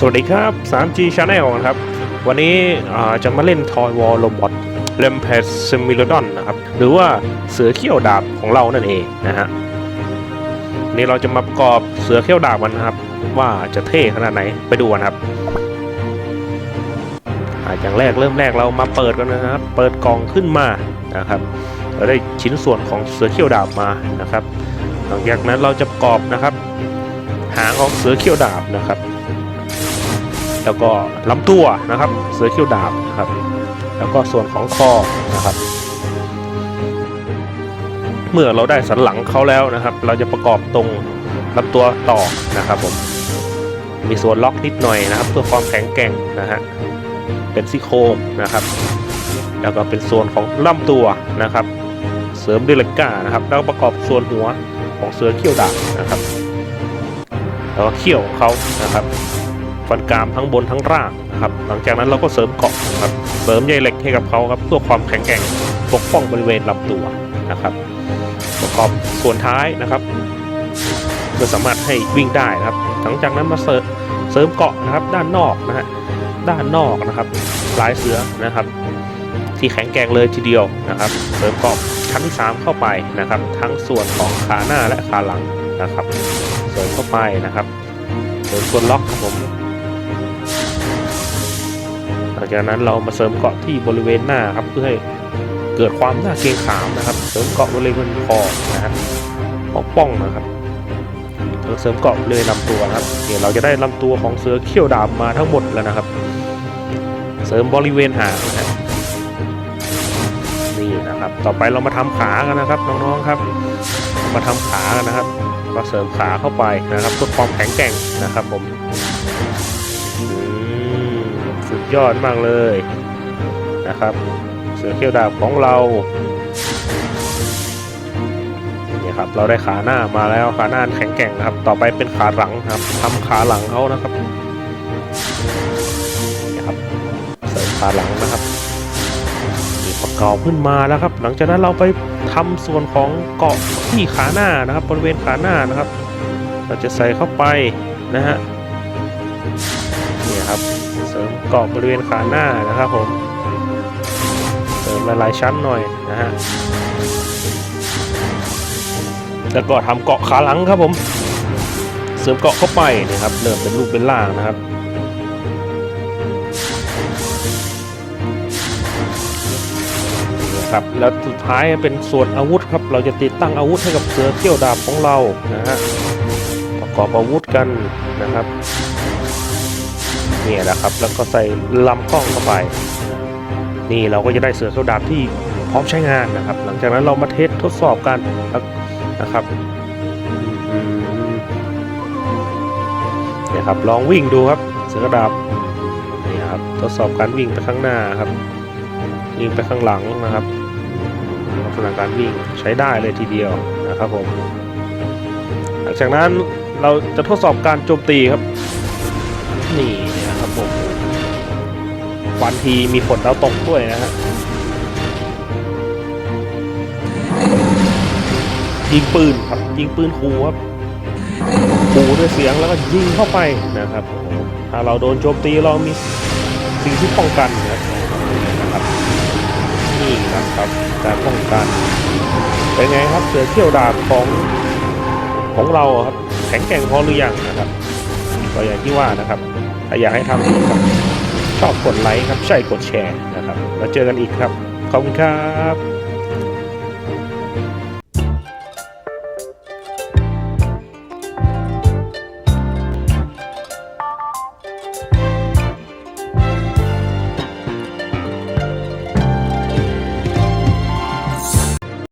สวัสดีครับ 3G Channel นะครับ วันนี้จะมาเล่น Toy War Robot r e m p a s s i m i l o d o n นะครับ หรือว่าเสือเขี้ยวดาบของเรานั่นเองนะฮะนี่เราจะมาประกอบเสือเขี้ยวดาบกันนะครับ ว่าจะเท่ขนาดไหนไปดูกันครับอย่างแรกเริ่มแรกเรามาเปิดกันนะครับ เปิดกล่องขึ้นมานะครับเราได้ชิ้นส่วนของเสือเขี้ยวดาบมานะครับ หลังจากนั้นเราจะประกอบนะครับ หางของเสือเขี้ยวดาบนะครับ แล้วก็ลำตัวนะครับเสือเขี้ยวดาบนะครับ แล้วก็ส่วนของคอนะครับ เมื่อเราได้สันหลังเขาแล้วนะครับ เราจะประกอบตรงลำตัวต่อนะครับผมมีส่วนล็อกนิดหน่อยนะครับ เพื่อความแข็งแกร่งนะฮะเป็นซี่โครงนะครับ แล้วก็เป็นส่วนของลำตัวนะครับ เสริมด้วยเหล็กก้านะครับ แล้วประกอบส่วนหัวของเสือเขี้ยวดาบนะครับ แล้วก็เขี้ยวของเขานะครับ ฟันกรามทั้งบนทั้งล่างนะครับ หลังจากนั้นเราก็เสริมเกาะครับ เสริมใยเหล็กให้กับเขาครับเพื่อความแข็งแกร่งปกป้องบริเวณลำตัวนะครับ ประกอบส่วนท้ายนะครับเพื่อสามารถให้วิ่งได้นะครับ หลังจากนั้นมาเสริมเสริมเกาะนะครับ ด้านนอกนะฮะด้านนอกนะครับลายเสือนะครับ ที่แข็งแกร่งเลยทีเดียวนะครับ เสริมเกาะชั้นที่ 3 เข้าไปนะครับ ทั้งส่วนของขาหน้าและขาหลังนะครับ เสริมเข้าไปนะครับ เสริมส่วนล็อกครับผม จากนั้นเรามาเสริมเกาะที่บริเวณหน้าครับเพื่อให้เกิดความน่าเกรงขามนะครับ เสริมเกาะบริเวณคอนะฮะปกป้องนะครับเสริมเกาะเวณลำตัวครับเดี๋ยวเราจะได้ลำตัวของเสือเขี้ยวดาบมาทั้งหมดแล้วนะครับ เสริมบริเวณหางนะฮะนี่นะครับ ต่อไปเรามาทำขากันนะครับน้องๆครับ มาทำขากันนะครับ มาเสริมขาเข้าไปนะครับเพื่อความแข็งแกร่งนะครับผม ยอดมากเลยนะครับ เสือเขี้ยวดาบของเราเนี่ยครับเราได้ขาหน้ามาแล้วขาหน้าแข็งแกร่งนะครับ ต่อไปเป็นขาหลังครับทำขาหลังเขานะครับเนี่ยครับเสริมขาหลังนะครับนี่ประกอบขึ้นมาแล้วครับ หลังจากนั้นเราไปทำส่วนของเกาะที่ขาหน้านะครับ บริเวณขาหน้านะครับ เราจะใส่เข้าไปนะฮะ เนี่ยครับ เสริมเกาะบริเวณขาหน้านะครับผม เสริมหลายๆชั้นหน่อยนะฮะ แล้วก็ทำเกาะขาหลังครับผม เสริมเกาะเข้าไปนะครับ เริ่มเป็นรูปเป็นร่างนะครับนี่ครับแล้วสุดท้ายเป็นส่วนอาวุธครับ เราจะติดตั้งอาวุธให้กับเสือเขี้ยวดาบของเรานะฮะประกอบอาวุธกันนะครับ เนี่ยแหละครับ แล้วก็ใส่ลำกล้องเข้าไป นี่เราก็จะได้เสือเข้าดาบที่พร้อมใช้งานนะครับ หลังจากนั้นเรามาเทสทดสอบกันนะครับเนี่ยครับลองวิ่งดูครับ เสือดาบนี่ครับทดสอบการวิ่งไปข้างหน้าครับวิ่งไปข้างหลังนะครับลักษณะการวิ่งใช้ได้เลยทีเดียวนะครับผมหลังจากนั้นเราจะทดสอบการโจมตีครับนี่ วันทีมีฝนดาตกด้วยนะฮะยิงปืนครับยิงปืนขู่ครับขู่ด้วยเสียงแล้วก็ยิงเข้าไปนะครับถ้าเราโดนโจมตีเรามีสิ่งที่ป้องกันนะครับนี่นะครับการป้องกันเป็นไงครับเสือเขี้ยวดาบของของเราครับแข็งแกร่งพอหรือยังนะครับก็อย่างที่ว่านะครับถ้าอยากให้ทำ ชอบกดไลค์ครับ ใช่กดแชร์นะครับ แล้วเจอกันอีกครับ ขอบคุณครับ